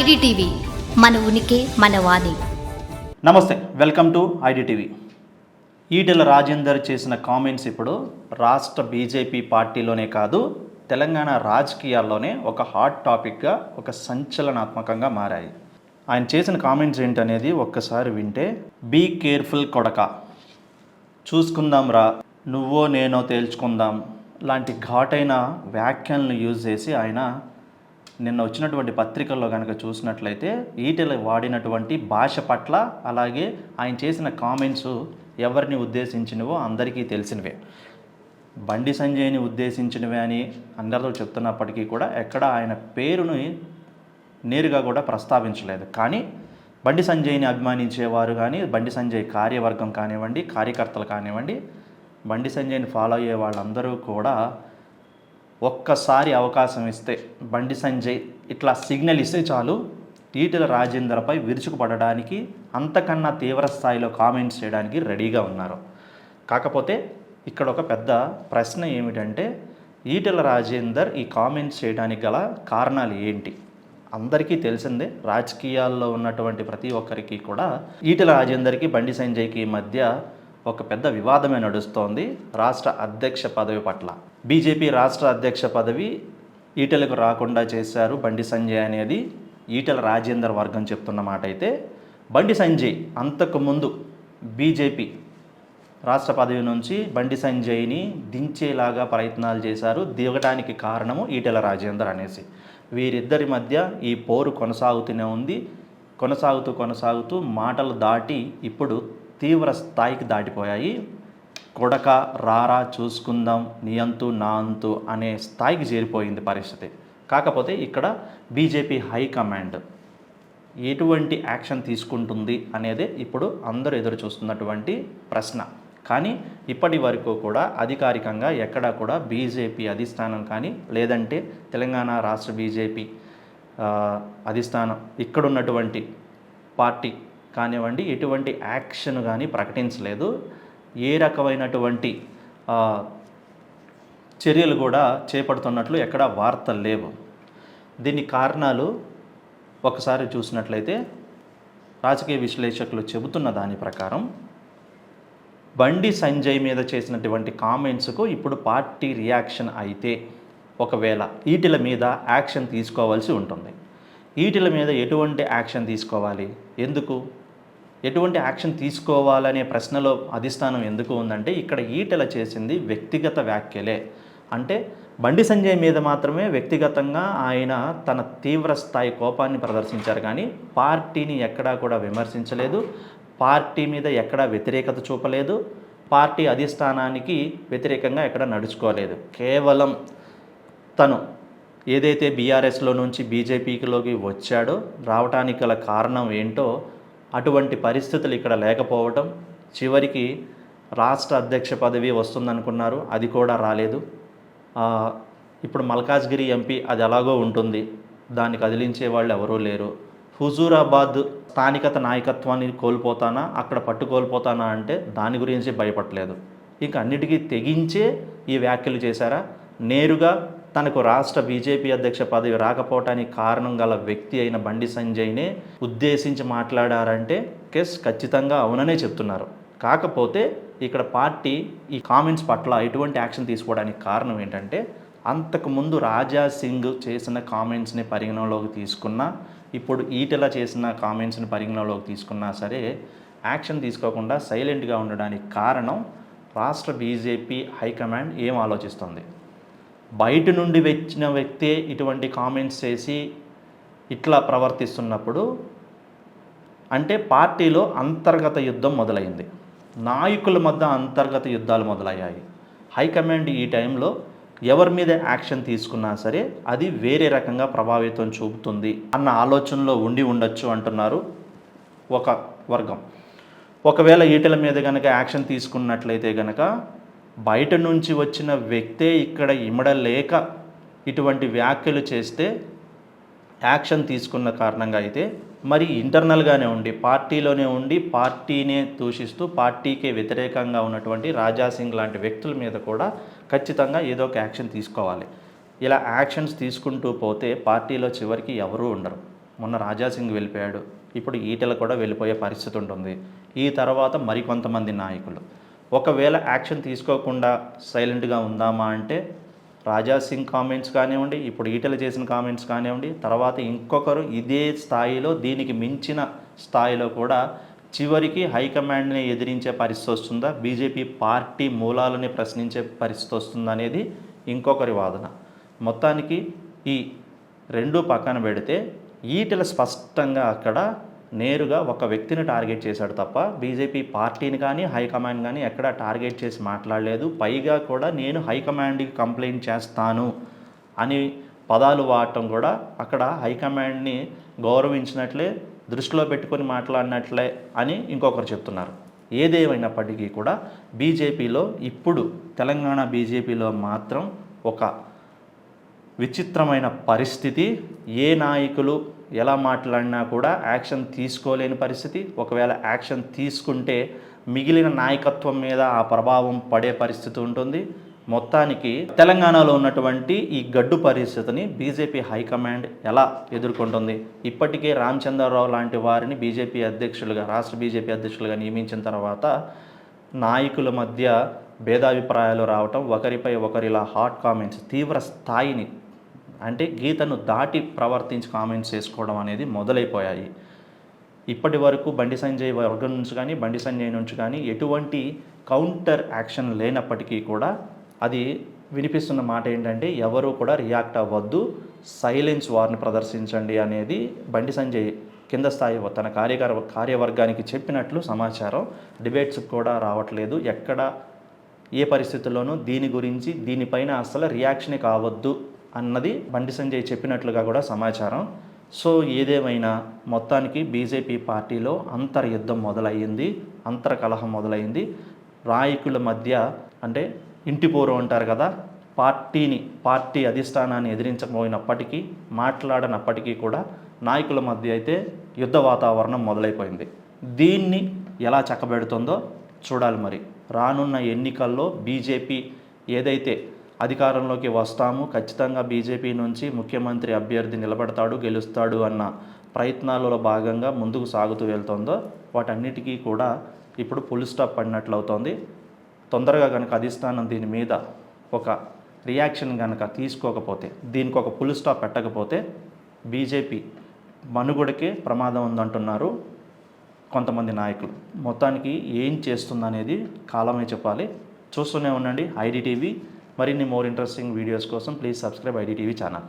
IDTV మన ఉనికి మన వాణి. నమస్తే welcome to IDTV. Etela Rajender చేసిన కామెంట్స్ ఇప్పుడు రాష్ట్ర బీజేపీ పార్టీలోనే కాదు తెలంగాణ రాజకీయాల్లోనే ఒక హాట్ టాపిక్గా ఒక సంచలనాత్మకంగా మారాయి. ఆయన చేసిన కామెంట్స్ ఏంటనేది ఒక్కసారి వింటే బీ కేర్ఫుల్ కొడక. చూసుకుందాం రా నువ్వో నేనో తేల్చుకుందాం. లాంటి ఘాటైన వ్యాఖ్యలను యూజ్ చేసి ఆయన నిన్న వచ్చినటువంటి పత్రికల్లో కనుక చూసినట్లయితే ఈటెల వాడినటువంటి భాష పట్ల అలాగే ఆయన చేసిన కామెంట్స్ ఎవరిని ఉద్దేశించినవో అందరికీ తెలిసినవే. బండి సంజయ్ని ఉద్దేశించినవే అని అందరితో చెప్తున్నప్పటికీ కూడా ఎక్కడ ఆయన పేరుని నేరుగా కూడా ప్రస్తావించలేదు. కానీ బండి సంజయ్ని అభిమానించేవారు కానీ బండి సంజయ్ కార్యవర్గం కానివ్వండి కార్యకర్తలు కానివ్వండి బండి సంజయ్ని ఫాలో అయ్యే వాళ్ళందరూ కూడా ఒక్కసారి అవకాశం ఇస్తే బండి సంజయ్ ఇట్లా సిగ్నల్ ఇస్తే చాలు. ఈటెల రాజేందర్పై విరుచుకుపడడానికి అంతకన్నా తీవ్ర స్థాయిలో కామెంట్స్ చేయడానికి రెడీగా ఉన్నారు. కాకపోతే ఇక్కడ ఒక పెద్ద ప్రశ్న ఏమిటంటే ఈటెల రాజేందర్ ఈ కామెంట్స్ చేయడానికి గల కారణాలు ఏంటి? అందరికీ తెలిసిందే రాజకీయాల్లో ఉన్నటువంటి ప్రతి ఒక్కరికి కూడా ఈటెల రాజేందర్కి బండి సంజయ్కి మధ్య ఒక పెద్ద వివాదమే నడుస్తోంది రాష్ట్ర అధ్యక్ష పదవి పట్ల. బీజేపీ రాష్ట్ర అధ్యక్ష పదవి ఈటెలకు రాకుండా చేశారు బండి సంజయ్ అనేది. ఈటెల రాజేందర్ వర్గం చెప్తున్న మాట అయితే బండి సంజయ్ అంతకుముందు బీజేపీ రాష్ట్ర పదవి నుంచి బండి సంజయ్ని దించేలాగా ప్రయత్నాలు చేశారు దిగడానికి కారణము ఈటెల రాజేందర్ అనేసి. వీరిద్దరి మధ్య ఈ పోరు కొనసాగుతూనే ఉంది. కొనసాగుతూ కొనసాగుతూ మాటలు దాటి ఇప్పుడు తీవ్ర స్థాయికి దాటిపోయాయి. కొడక రారా చూసుకుందాం నీ అంతు నా అంతు అనే స్థాయికి చేరిపోయింది పరిస్థితి. కాకపోతే ఇక్కడ బీజేపీ హైకమాండ్ ఎటువంటి యాక్షన్ తీసుకుంటుంది అనేది ఇప్పుడు అందరూ ఎదురు చూస్తున్నటువంటి ప్రశ్న. కానీ ఇప్పటి వరకు కూడా అధికారికంగా ఎక్కడా కూడా బీజేపీ అధిష్టానం కానీ లేదంటే తెలంగాణ రాష్ట్ర బీజేపీ అధిష్టానం ఇక్కడున్నటువంటి పార్టీ కానివ్వండి ఎటువంటి యాక్షన్ కానీ ప్రకటించలేదు. ఏ రకమైనటువంటి చర్యలు కూడా చేపడుతున్నట్లు ఎక్కడా వార్తలు లేవు. దీని కారణాలు ఒకసారి చూసినట్లయితే రాజకీయ విశ్లేషకులు చెబుతున్న దాని ప్రకారం బండి సంజయ్ మీద చేసినటువంటి కామెంట్స్కు ఇప్పుడు పార్టీ రియాక్షన్ అయితే ఒకవేళ ఈటిల మీద యాక్షన్ తీసుకోవాల్సి ఉంటుంది. వీటిల మీద ఎటువంటి యాక్షన్ తీసుకోవాలి? ఎందుకు? ఎటువంటి యాక్షన్ తీసుకోవాలనే ప్రశ్నలో అధిష్టానం ఎందుకు ఉందంటే ఇక్కడ ఈటెల చేసింది వ్యక్తిగత వ్యాఖ్యలే. అంటే బండి సంజయ్ మీద మాత్రమే వ్యక్తిగతంగా ఆయన తన తీవ్ర స్థాయి కోపాన్ని ప్రదర్శించారు కానీ పార్టీని ఎక్కడా కూడా విమర్శించలేదు. పార్టీ మీద ఎక్కడా వ్యతిరేకత చూపలేదు. పార్టీ అధిష్టానానికి వ్యతిరేకంగా ఎక్కడ నడుచుకోలేదు. కేవలం తను ఏదైతే బీఆర్ఎస్లో నుంచి బీజేపీలోకి వచ్చాడో రావటానికి గల కారణం ఏంటో అటువంటి పరిస్థితులు ఇక్కడ లేకపోవటం చివరికి రాష్ట్ర అధ్యక్ష పదవి వస్తుందనుకున్నారు అది కూడా రాలేదు. ఇప్పుడు మల్కాజ్గిరి ఎంపీ అది ఎలాగో ఉంటుంది దాన్ని కదిలించే వాళ్ళు ఎవరూ లేరు. హుజూరాబాద్ స్థానికత నాయకత్వాన్ని కోల్పోతానా అక్కడ పట్టు కోల్పోతానా అంటే దాని గురించి భయపడలేదు. ఇంకా అన్నిటికీ తెగించే ఈ వ్యాఖ్యలు చేశారా? నేరుగా తనకు రాష్ట్ర బీజేపీ అధ్యక్ష పదవి రాకపోవటానికి కారణం గల వ్యక్తి అయిన బండి సంజయ్నే ఉద్దేశించి మాట్లాడారంటే కేస్ ఖచ్చితంగా అవుననే చెప్తున్నారు. కాకపోతే ఇక్కడ పార్టీ ఈ కామెంట్స్ పట్ల ఎటువంటి యాక్షన్ తీసుకోవడానికి కారణం ఏంటంటే అంతకుముందు రాజా సింగ్ చేసిన కామెంట్స్ని పరిగణలోకి తీసుకున్నా ఇప్పుడు ఈటెల చేసిన కామెంట్స్ని పరిగణలోకి తీసుకున్నా సరే యాక్షన్ తీసుకోకుండా సైలెంట్గా ఉండడానికి కారణం రాష్ట్ర బీజేపీ హైకమాండ్ ఏం ఆలోచిస్తుంది? బయట నుండి వచ్చిన వ్యక్తే ఇటువంటి కామెంట్స్ చేసి ఇట్లా ప్రవర్తిస్తున్నప్పుడు అంటే పార్టీలో అంతర్గత యుద్ధం మొదలైంది. నాయకుల మధ్య అంతర్గత యుద్ధాలు మొదలయ్యాయి. హైకమాండ్ ఈ టైంలో ఎవరి మీద యాక్షన్ తీసుకున్నా సరే అది వేరే రకంగా ప్రభావితం చూపుతుంది అన్న ఆలోచనలో ఉండి ఉండొచ్చు అంటున్నారు ఒక వర్గం. ఒకవేళ ఈటల మీద కనుక యాక్షన్ తీసుకున్నట్లయితే కనుక బయట నుంచి వచ్చిన వ్యక్తే ఇక్కడ ఇమడలేక ఇటువంటి వ్యాఖ్యలు చేస్తే యాక్షన్ తీసుకున్న కారణంగా అయితే మరి ఇంటర్నల్గానే ఉండి పార్టీలోనే ఉండి పార్టీనే దూషిస్తూ పార్టీకే వ్యతిరేకంగా ఉన్నటువంటి రాజా సింగ్ లాంటి వ్యక్తుల మీద కూడా ఖచ్చితంగా ఏదో ఒక యాక్షన్ తీసుకోవాలి. ఇలా యాక్షన్స్ తీసుకుంటూ పోతే పార్టీలో చివరికి ఎవరూ ఉండరు. మొన్న రాజాసింగ్ వెళ్ళిపోయాడు. ఇప్పుడు ఈటలు కూడా వెళ్ళిపోయే పరిస్థితి ఉంటుంది. ఈ తర్వాత మరికొంతమంది నాయకులు. ఒకవేళ యాక్షన్ తీసుకోకుండా సైలెంట్గా ఉందామా అంటే రాజా సింగ్ కామెంట్స్ కానివ్వండి ఇప్పుడు ఈటలు చేసిన కామెంట్స్ కానివ్వండి తర్వాత ఇంకొకరు ఇదే స్థాయిలో దీనికి మించిన స్థాయిలో కూడా చివరికి హైకమాండ్ని ఎదిరించే పరిస్థితి వస్తుందా? బీజేపీ పార్టీ మూలాలని ప్రశ్నించే పరిస్థితి వస్తుందా అనేది ఇంకొకరి వాదన. మొత్తానికి ఈ రెండు పక్కన పెడితే ఈటెల స్పష్టంగా అక్కడ నేరుగా ఒక వ్యక్తిని టార్గెట్ చేశాడు తప్ప బీజేపీ పార్టీని కానీ హైకమాండ్ కానీ ఎక్కడ టార్గెట్ చేసి మాట్లాడలేదు. పైగా కూడా నేను హైకమాండ్కి కంప్లైంట్ చేస్తాను అని పదాలు వాడటం కూడా అక్కడ హైకమాండ్ని గౌరవించినట్లే దృష్టిలో పెట్టుకొని మాట్లాడినట్లే అని ఇంకొకరు చెప్తున్నారు. ఏదేమైనప్పటికీ కూడా బీజేపీలో ఇప్పుడు తెలంగాణ బీజేపీలో మాత్రం ఒక విచిత్రమైన పరిస్థితి. ఏ నాయకులు ఎలా మాట్లాడినా కూడా యాక్షన్ తీసుకోలేని పరిస్థితి. ఒకవేళ యాక్షన్ తీసుకుంటే మిగిలిన నాయకత్వం మీద ఆ ప్రభావం పడే పరిస్థితి ఉంటుంది. మొత్తానికి తెలంగాణలో ఉన్నటువంటి ఈ గడ్డు పరిస్థితిని బీజేపీ హైకమాండ్ ఎలా ఎదుర్కొంటుంది? ఇప్పటికే రామచంద్రరావు లాంటి వారిని బీజేపీ అధ్యక్షులుగా రాష్ట్ర బీజేపీ అధ్యక్షులుగా నియమించిన తర్వాత నాయకుల మధ్య భేదాభిప్రాయాలు రావటం ఒకరిపై ఒకరిలా హాట్ కామెంట్స్ తీవ్ర స్థాయిని అంటే గీతను దాటి ప్రవర్తించి కామెంట్స్ చేసుకోవడం అనేది మొదలైపోయాయి. ఇప్పటి వరకు బండి సంజయ్ వర్గం నుంచి కానీ బండి సంజయ్ నుంచి కానీ ఎటువంటి కౌంటర్ యాక్షన్ లేనప్పటికీ కూడా అది వినిపిస్తున్న మాట ఏంటంటే ఎవరు కూడా రియాక్ట్ అవ్వద్దు సైలెన్స్ వారిని ప్రదర్శించండి అనేది బండి సంజయ్ కింద స్థాయి తన కార్యకర కార్యవర్గానికి చెప్పినట్లు సమాచారం డిబేట్స్ కూడా రావట్లేదు. ఎక్కడ ఏ పరిస్థితుల్లోనూ దీని గురించి దీనిపైన అసలు రియాక్షనే కావద్దు అన్నది బండి సంజయ్ చెప్పినట్లుగా కూడా సమాచారం. సో ఏదేమైనా మొత్తానికి బీజేపీ పార్టీలో అంతర్యుద్ధం మొదలయ్యింది అంతర్ కలహం మొదలైంది నాయకుల మధ్య అంటే ఇంటి పోరు అంటారు కదా పార్టీని పార్టీ అధిష్టానాన్ని ఎదిరించబోయినప్పటికీ మాట్లాడనప్పటికీ కూడా నాయకుల మధ్య అయితే యుద్ధ వాతావరణం మొదలైపోయింది. దీన్ని ఎలా చక్కబెడుతుందో చూడాలి మరి. రానున్న ఎన్నికల్లో బీజేపీ ఏదైతే అధికారంలోకి వస్తాము. ఖచ్చితంగా బీజేపీ నుంచి ముఖ్యమంత్రి అభ్యర్థి నిలబడతాడు గెలుస్తాడు అన్న ప్రయత్నాలలో భాగంగా ముందుకు సాగుతూ వెళ్తుందో వాటన్నిటికీ కూడా ఇప్పుడు ఫుల్ స్టాప్ పడినట్లు అవుతోంది తొందరగా కనుక అధిష్టానం దీని మీద ఒక రియాక్షన్ కనుక తీసుకోకపోతే దీనికి ఒక ఫుల్ స్టాప్ పెట్టకపోతే బీజేపీ మనుగడకే ప్రమాదం ఉందంటున్నారు కొంతమంది నాయకులు. మొత్తానికి ఏం చేస్తుందనేది కాలమే చెప్పాలి. చూస్తూనే ఉండండి. ఐడిటీవీ మరిన్ని మోర్ ఇంట్రెస్టింగ్ వీడియోస్ కోసం ప్లీజ్ సబ్స్క్రైబ్ ఐడిటీవీ ఛానల్